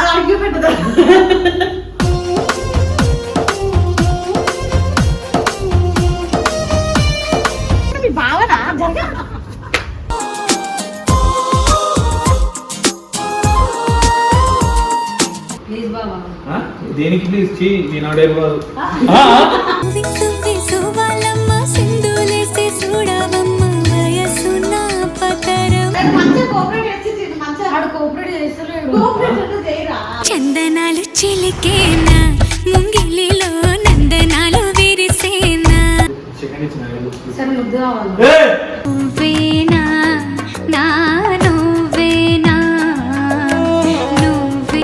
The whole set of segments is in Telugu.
అడిగి పెట్టదా? దేనికి ప్లీజ్ చీ నేను ఆడేది కాదు చూడవమ్మ చందనాలు చిలికేనా? ముంగిలిలో నందనాలు విరిసేనా? నువ్వేనా? నా నువ్వేనా? నువ్వే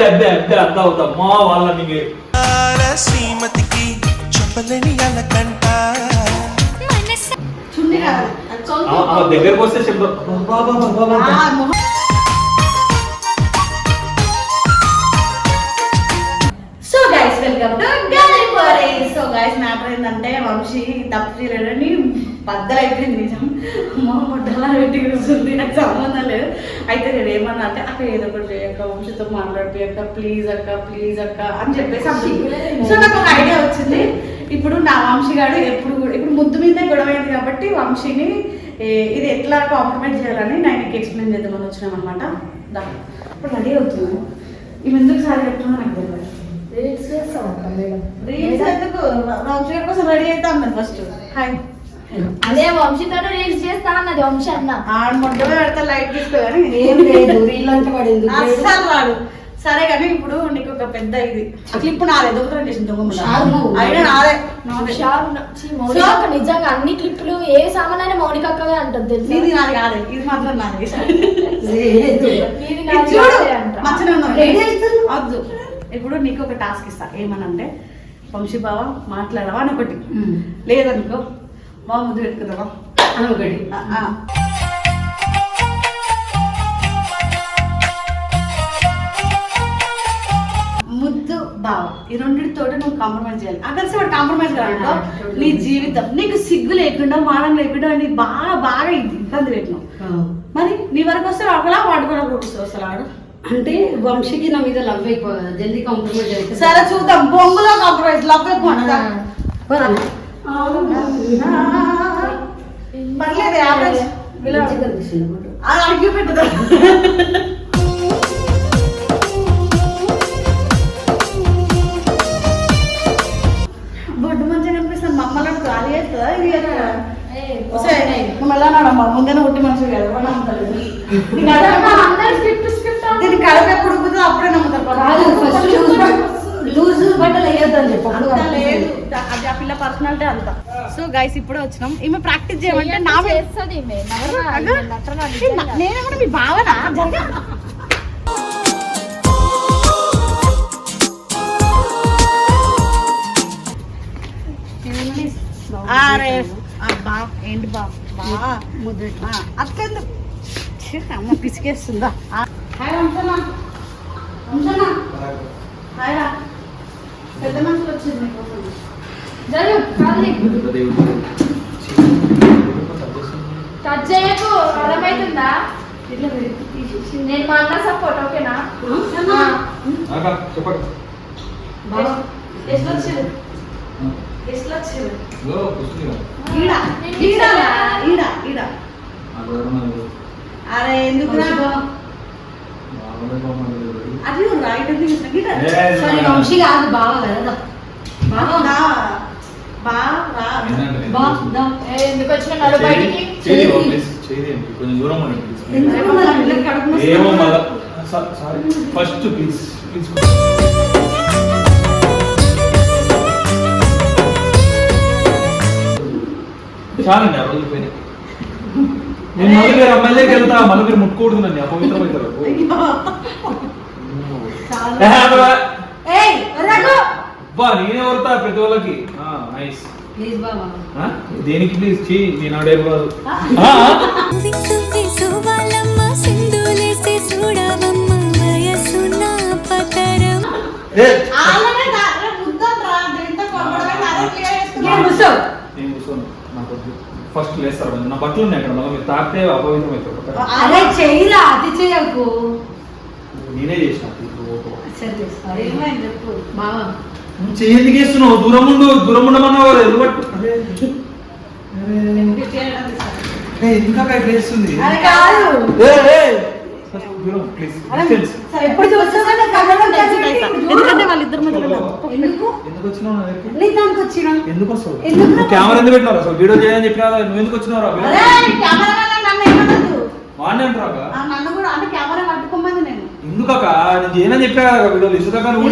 తప్పతే అబ్బే అబ్బే అర్థం అవుతా మా వాళ్ళ నీకు శ్రీమతికి చెప్పలేని అలకంట మనస చున్నీ కాదు అది ఆ- చొంగు. ఆ దగ్గరకు వస్తే చెప్తా బాబా బాబా ఆ, మొహం. సో గైస్ వెల్కమ్ టు గలీపోరీ సో గైస్ మ్యాటర్ ఏంటంటే వంశీ తప్పు చేయలేడని బద్దలు అయిపోయింది నిజం. మా పొట్టలా పెట్టి కూర్చుంది. నాకు సంబంధం లేదు. అయితే నేను ఏమన్నా అంటే అక్క ఏదో ఒకటి చేయక్క వంశీతో మాట్లాడిపోయక్క ప్లీజ్ అక్క ప్లీజ్ అక్క అని చెప్పేసి సో నాకు ఒక ఐడియా వచ్చింది. ఇప్పుడు నా వంశీ గారు ఎప్పుడు కూడా- ఇప్పుడు ముద్దు మీదే గొడవ అయింది కాబట్టి వంశీని ఇది ఎట్లా కాంప్లిమెంట్ చేయాలని నేను నీకు ఎక్స్ప్లెయిన్ చేద్దామని వచ్చినాం అనమాట ఇప్పుడు రెడీ అవుతున్నాను ఇవి ఎందుకు సారి చెప్తున్నా నాకు తెలియదు. రీల్స్ మేడం రీల్స్ ఎందుకు? వంశీ కోసం రెడీ అవుతాం ఫస్ట్. హాయ్ అదే వంశీతో రీల్స్ చేస్తా అన్నది వంశీ అన్న. ఆడ మొట్టమే పెడతా లైట్ తీసుకో కానీ ఏం లేదు రీల్ అంటే వాడు ఎందుకు లేడు? అస్సలు రాడు. సరే కానీ ఇప్పుడు నీకు ఒక పెద్ద ఇది. క్లిప్ నాదే దొంగతనం చేసిన దొంగ. అయినా నాదే. మౌనిక నిజంగా అన్ని క్లిప్లు ఏ సామాన్ మౌనిక అక్కవే అంటది తెలుసా నాది కాదే ఇది మాత్రం నాది. ఇది చూడు. వద్దు. ఇప్పుడు నీకు ఒక టాస్క్ ఇస్తా. ఏమనంటే వంశీ బావ మాట్లాడవా అని ఒకటి. లేదనుకో అని ఒకటి ఆ, ఆ. ముద్దు బావ ఈ రెండింటితో నువ్వు కాంప్రమైజ్ చేయాలి అక్కడ వాడు కాంప్రమైజ్ కాదు నీ జీవితం నీకు సిగ్గు లేకుండా మానం లేకుండా నీకు బాగా బాగా ఇబ్బంది పెట్టినావు. మరి నీ వరకు వస్తే ఒకలా వాడుకోవడం కూడా వస్తాడు వాడు అంటే వంశీకి నా మీద లవ్ ఎక్కువ కదా జల్దీ కాంప్రమైజ్ అయితే సరే చూద్దాం బొంగులో కాంప్రమైజ్ లవ్ ఎక్కువ? పోదామా? పర్లేదు యావరేజ్. అది అడిగి పెట్టదా? బొడ్డు మంచిగా కనిపిస్తుంది మా అమ్మలో ఖాళీ అవుతుందా ఇది నాడమ్మా. ముందే ఉట్టి మనిషి కదా నమ్ముతారు? దీని కడప ఎప్పుడు అప్పుడే నమ్ముతారు కాదు ఫస్ట్ లూజ్ లూజ్ బట్టలు వేయొద్దని చెప్పు అప్పుడు అంత లేదు అది ఆ పిల్ల పర్సనాలిటీ అంత సో గైస్ ఇప్పుడే వచ్చినాం. ఈమె ప్రాక్టీస్ చేయమంటే నా నేను కూడా మీ భావన? అరే అబ్బా ఏంటి బా? బా ఛీ, అమ్మ పిసికేస్తుందా? హాయ్ వంశనా వంశనా హాయ్ పెద్ద మనుషులు వచ్చింది. కట్ చేయకు అర్థమవుతుందా? నేను మా అన్న సపోర్ట్ ఓకేనా? ఆ. చెప్పండి. ఎట్లా వచ్చింది ఎట్లా వచ్చింది ఈడ ఈడ ఈడ ఈడ. అరే ఎందుకు అది రైట్ సరే వంశీ కాదు బావ కదా. బావ. రా. బా రా. బా బయటికి. కొంచెం దూరం ఉండండి నొప్పి? ఏమో మళ్ళా. సారీ. ఫస్ట్ ప్లీజ్ ప్లీజ్ చాలండి ఆ రోజు పోయినాయి నేను మళ్ళీ వేరే అమ్మాయి దగ్గరికి వెళ్తా మళ్ళీ మీరు ముట్టుకూడదు నన్ను అపవిత్రమవుతారు. నేనే వరతా ప్రతి వాళ్ళకి. నైస్ ప్లీజ్ బావా. ఆ? దేనికి ప్లీజ్ చీ నేను కాదు అదే. ఫస్ట్ లేస్తారు నా బట్టలు ఉన్నాయి అక్కడ. మళ్ళీ మీరు తాకితే అపవిత్రం అవుతారు. చెయ్యిరా. అతి చెయ్యకు నేనే చేసిన. ఇప్పుడు ఓటో. సరే సారీ ఏమైంది? చెప్పు. బావా. నువ్వు చెయ్యి ఎందుకు వేస్తున్నావు దూరం ఉండు దూరం ఉండమన్నావు ఎందుకు పట్టు. అరే, అరే, ఇది చేయడం తీసుకో. ఏ, ఎందుకు అక్క ఇట్లా చేస్తుంది? అరే కాదు. ఏ, ఏ, ఫస్ట్ దూరం ప్లీజ్ అరే, డిస్టెన్స్. సరే, ఎప్పుడు చూస్తావో నాకు కలవడం లేదు. ఎందుకంటే వాళ్ళిద్దరి మధ్యలో ఎందుకు ఎందుకు వచ్చినావు నా దగ్గరికి? నీ దానికి వచ్చినా? ఎందుకు వస్తావు? ఎందుకు? నువ్వు కెమెరా ఎందుకు పెట్టినావు? అసలు వీడియో చేయని చెప్పినా నువ్వు ఎందుకు వచ్చినావు వాడిని అంటారా ఆ, నన్ను కూడా అంటే కెమెరా పట్టుకోమని నేను. ఎందుకక్క? నేను చేయనని చెప్పా కదా వీడియో ఇసుక నువ్వు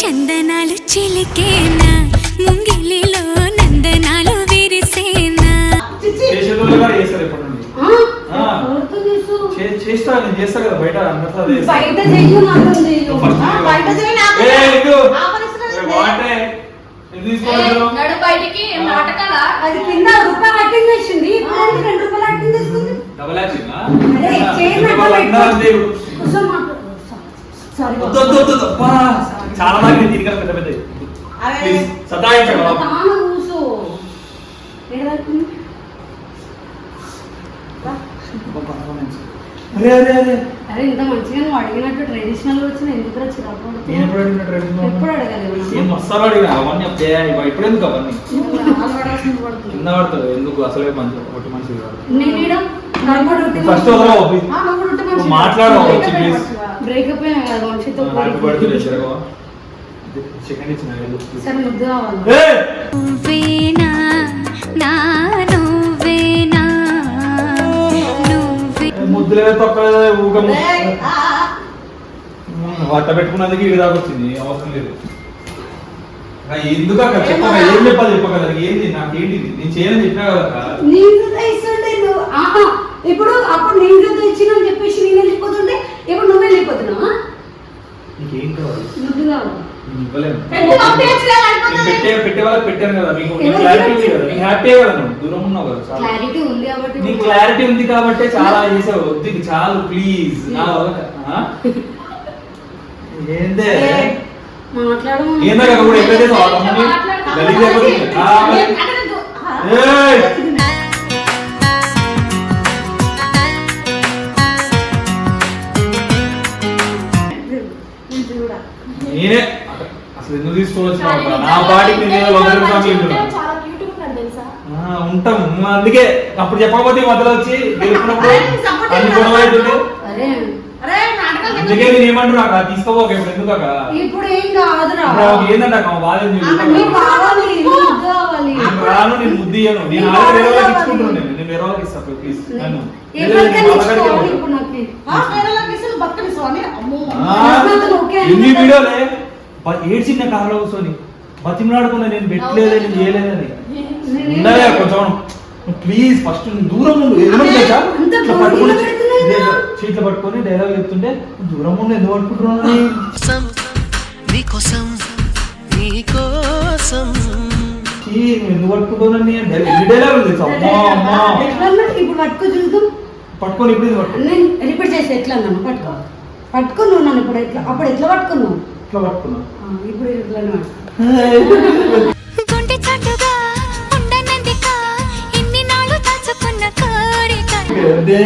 చందనాలు చిలికేనా? ముంగిలిలో నందనాలు విరిసేనా? చేస్తా? నేను చేస్తా కదా బయట. బయట చెయ్యు బయటికి నాటకాలా అది కింద రూపాయలు యాక్టింగ్ చేసింది. ఇప్పుడు రెండు రూపాయలు యాక్టింగ్ చేస్తుంది? డబల్ యాక్షన్ సారీ చాలా మంది పెద్ద పెద్ద. వరకు? అరే అరే అరే. అరే ఇంత మంచిగా నువ్వు అడిగినట్టు ట్రెడిషనల్ వచ్చిన ఎందుకు వచ్చి నేను ఎప్పుడు అడిగిన ట్రెడిషనల్ ఎప్పుడు అడగలేదు ఏం మసాలా అడిగిన అవన్నీ అబ్బే, ఇవి ఇప్పుడు ఎందుకు అవన్నీ ఆలు పడాల్సింది పడుతుంది. కింద పడుతుంది ఎందుకు అసలే మంచి ఒకటి మంచిది కాదు నేను ఈడ నార్మల్ రొటీన్ ఫస్ట్ వదలవు ఆ, నువ్వు కూడా ఉంటే నువ్వు మంచిది. మాట్లాడవు, బయట వచ్చి please. పెట్టవా? బ్రేకప్ అయినా కదా వంశీతో హ్యాపీ బర్త్డే చిరగవా చికెన్ ఇచ్చిన వెళ్ళు. సరే ముద్దు కావాలి ఏ! నువ్వేనా నా నువ్వేనా నువ్వే ఏ, ముద్దులే తొక్క ఊగ ఏయ్, ఆ, ఆ. వట్ట పెట్టుకున్నందుకు ఇది దాకా వచ్చింది అవసరం లేదు. ఎందుకు అక్కడ చెప్పక ఏం చెప్పాలి చెప్పక ఏంది? నాకేంటి ఇది? నేను చేయని చెప్పినా కదా ఇప్పుడు అప్పుడు నేను జొత్త ఇచ్చిన అని చెప్పేసి నేను వెళ్ళిపోతుంటే ఇప్పుడు నువ్వు వెళ్ళిపోతున్నావా నీకేం కావాలి? కావాలి పెట్టి వాళ్ళకి పెట్టాను కదా మీకు క్లారిటీ ఉంది? కదా నీకు హ్యాపీ కదా నువ్వు దూరం ఉన్నావు కదా క్లారిటీ ఉంది కాబట్టి నీకు క్లారిటీ ఉంది కాబట్టి చాలా చేసావు. వద్దు చాలు ప్లీజ్ నా వల్ల? ఏందే? ఏందా కదా కూడా? గలీజ్ అయిపోతుంది. నేనే. అసలు ఎందుకు తీసుకోవచ్చు నా బాడీకి నేను ఉంటాం అందుకే అప్పుడు చెప్పకపోతే మధ్యలో వచ్చి గెలుపునప్పుడు అన్ని. గొడవ అందుకే నేను ఏమంటున్నా అక్క తీసుకోపోక ఇప్పుడు ఎందుకు అక్క ఇప్పుడు ఏం కాదురా. ఇప్పుడు ఆమెకి ఏంటంటే అక్క ఆమె బాధ ఏంది ఆమె చెప్పు. నీకు కావాలి నీకు ముద్దు కావాలి నేను రాను నేను ముద్దు ఇయ్యను. నేను ఆల్రెడీ వేరే వాళ్ళకి ఇచ్చుకుంటున్నాను నేను. నేను వేరే వాళ్ళకి ఇస్తాను ప్లీజ్. నన్ను. ఎన్ని వీడియోలే? ఏడ్చిన కార్లో కూర్చొని. బతిమలాడుకున్నా నేను పెట్టలేదే నేను చేయలేదని. ఉండాలి కొంచెం? ప్లీజ్ ఫస్ట్ దూరం ఉండు. పట్టుకొని. చీట్లు పట్టుకొని డైలాగ్ చెప్తుంటే దూరం ఉండి ఎందుకు పట్టుకుంటున్నాను కోసం నీకోసం నీకోసం ఎందుకు పట్టుకుంటున్నాను ఎన్ని డైలాగ్ అమ్మా పట్టుకో చూద్దాం. పట్టుకొని ఇప్పుడు పట్టుకో? నేను రిపీట్ చేసి ఎట్లా అన్నాను? పట్టుకో. పట్టుకో నువ్వు నన్ను ఇప్పుడు ఎట్లా? అప్పుడు ఎట్లా పట్టుకున్నావు? ఇట్లా పట్టుకున్నా ఆ, ఇప్పుడు ఇట్లా గుండె చాటుగా ఉండనందిక ఇన్ని నాళ్ళు దాచుకున్న కోరిక. అదే,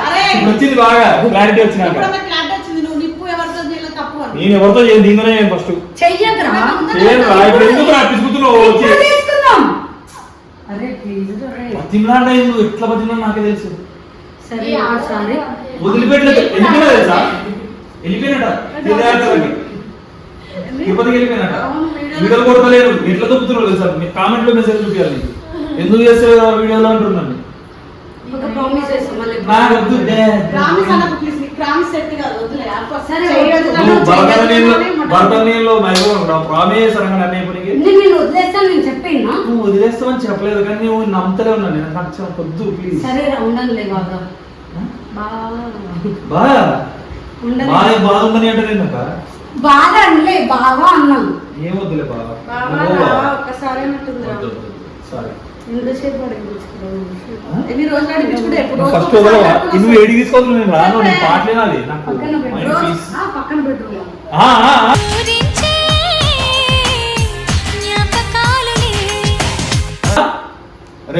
అరే. ఇప్పుడు వచ్చింది బాగా క్లారిటీ వచ్చినాక. నేను ఎవరితో చేయను దీనిలోనే చేయను ఫస్ట్ చెయ్యకరా చేయను రా ఇప్పుడు ఎందుకు రా పిసుకుతున్నావు వచ్చి. నాకే తెలుసు. సరే సరే వదిలిపెట్టలేదు. వెళ్ళిపోయినా తెలుసా? వెళ్ళిపోయినట. తిరుపతికి వెళ్ళిపోయినట. వీడియోలు కొడతలేరు. ఎట్లా దొక్కుతున్నావు తెలుసా? మీ కామెంట్లో మెసేజ్ చూపించాలి ఎందుకు చేస్తారు ఆ వీడియోలో అంటున్నాను నువ్వు భరత నీళ్ళు ప్రామేస్ అనగా నేను వదిలేస్తాను నేను చెప్పినా? వదిలేస్తావని చెప్పలేదు కానీ నువ్వు నమ్మతలే ఉన్నాను నేను నాకు ప్లీజ్ సరే రా ఉండనులే బాగా బాగా అంటే నేను అనలే బాగా ఏమొద్దులే ఒక్కసారి. సారీ? ఎన్ని రోజులు ఎప్పుడు ఫస్ట్. నువ్వు ఏడికి తీసుకోవద్దు నేను రాను నేను పాటలేనాది నాకు పక్కన mind బెడ్రూమ్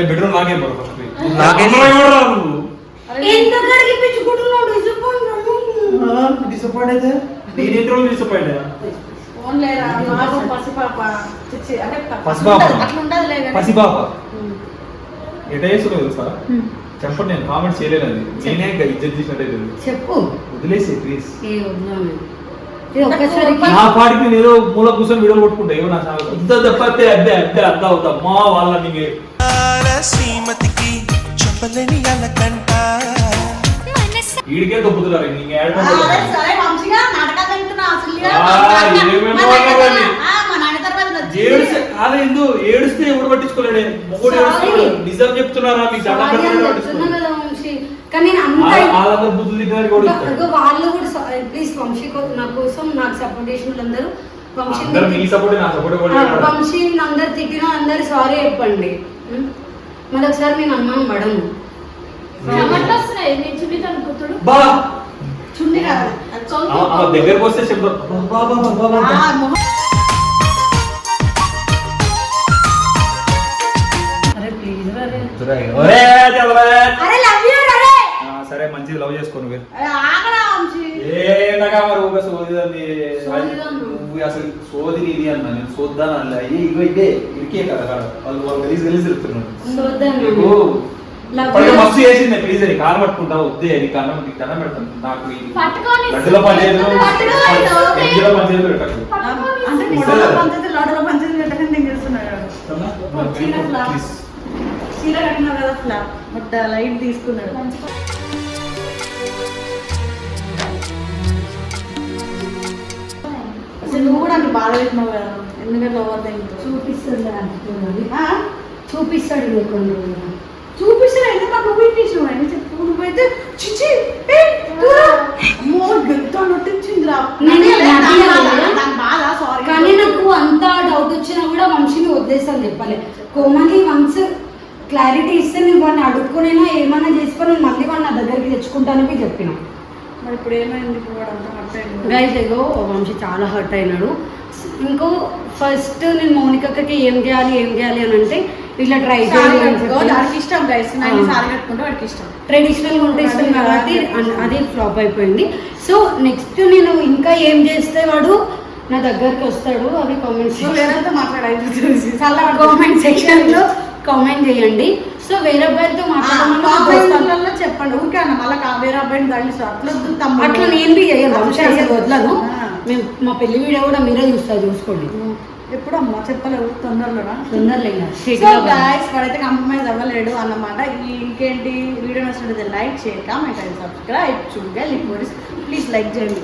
బెడ్రూమ్ నాకే ఫస్ట్ నాకే- ఎందుకు అడిగిపించుకుంటున్నావు? డిసప్పాయింట్ డిసప్పాయింట్ అయితే? నేను ఎన్ని రోజులు డిసప్పాయింట్ అయ్యా ఫోన్లేరా, బాబు పసిపాప. ఎట చేస్తున్నావు తెలుసా? చెప్పండి నేను కామెంట్ చేయలేను అది నేనే ఇంకా ఇజ్జత్ తీసినట్టు చెప్పు. వదిలేసి ప్లీజ్ నా పాటికి నేను ఏదో మూల కూర్చొని వీడియోలు కొట్టుకుంటా. ఏమో నా ఇంత తప్పితే అద్దే అద్దే అద్దా అవుతా. మా వాళ్ళ నీకు. చెప్పలేని అలకంట. వీడికే దొబ్బుతున్నారు. నీకు కాదు ఎందు ఏడుస్తే ఎవడు పట్టించుకోలేడే? మొగుడు. ఏడుస్తున్నాడు. నిజం చెప్తున్నారా? మీకు దండం వాళ్ళు కూడా ప్లీజ్ వంశీ నా కోసం నాకు సపోర్ట్ చేసిన వాళ్ళందరూ. వంశీ అందరూ నీ సపోర్ట్ నా సపోర్ట్ కూడా ఆ, వంశీ అందరు తిట్టినా అందరు సారీ చెప్పండి? మళ్ళీ ఒకసారి నేను అనుమానం పడను చున్నీ కాదు, దగ్గరకు వస్తే చెప్పు. అరే ప్లీజ్ అరే ఒరే, చదవే. అరే, love you రా రే. ఆ, లవ్ చేసుకో నువ్వే అరే, ఆగరా వంశీ. ఏందగా మరి సోదిదండి. నువ్వు అసలు సోది ఇది అన్న నేను సోద్దాను అలా ఇగో ఇదే ఇరికే కదా కాడ. వాళ్ళు వాళ్ళు గలీజ్ గలీజ్ తిరుగుతున్నాడు. మస్తు చేసింది ప్లీజ్ అని కాలు పట్టుకుంటా వద్దే నీ కన్నం నీకు దండం పెడతాను. నాకు గడ్డలో పెట్టకు పంచాయతీ, పంచాయతీ చేస్తున్నాడు. చీర కట్టినావు కదా ఫ్లాప్. బట్ లైట్ తీసుకున్నాడు. నువ్వు అంత బాధ పెట్టినావు కదా ఎందుకంటే ఓవర్ థింక్ చూపిస్తుంది. చూపిస్తాడు నీకు. చూపిస్తాను ఎందుకు నువ్వు ఇప్పించినావు అని చెప్పు నువ్వైతే చిచి కానీ నాకు అంత డౌట్ వచ్చినా కూడా వంశీని వదిలేస్తాను చెప్పాలి. కోమలి వన్స్ క్లారిటీ ఇస్తే నేను వాడిని అడుక్కునైనా ఏమైనా చేసుకొని నేను మళ్ళీ వాడిని నా దగ్గరికి తెచ్చుకుంటానని చెప్పిన. ఇప్పుడు ఏమైంది? గైస్ ఏగో వంశీ చాలా హర్ట్ అయినాడు. ఇంకో ఫస్ట్ నేను మౌనికకి ఏం చేయాలి ఏం చేయాలి అని అంటే ఇట్లా ట్రై చేయాలి ఇష్టం గైస్ వాడికి ఇష్టం. ట్రెడిషనల్ ఉంటే ఇష్టం కాబట్టి అది ఫ్లాప్ అయిపోయింది. సో నెక్స్ట్ నేను ఇంకా ఏం చేస్తే వాడు నా దగ్గరికి వస్తాడు అవి కామెంట్స్ మాట్లాడాలి. చాలా కామెంట్ సెక్షన్లో కామెంట్ చేయండి. సో వేరే అబ్బాయితో మాట్లాడమని కామెంట్లలో చెప్పండి. ఊరికే అన్న మళ్ళీ వేరే అబ్బాయిని తగిలిస్తూ అట్లా. అట్లా నేను బి చేయను అసలు. వదలను. మేము మా పెళ్ళి వీడియో కూడా మీరే చూస్తారు చూసుకోండి. ఎప్పుడు అమ్మా చెప్పలేవు. గాయస్ వాడైతే కంప్రమైజ్ అవ్వలేడు అన్నమాట. ఈ ఇంకేంటి? వీడియో నచ్చినట్లయితే లైక్ కామెంట్ అండ్ సబ్స్క్రైబ్. చూడగా ప్లీజ్ లైక్ చేయండి.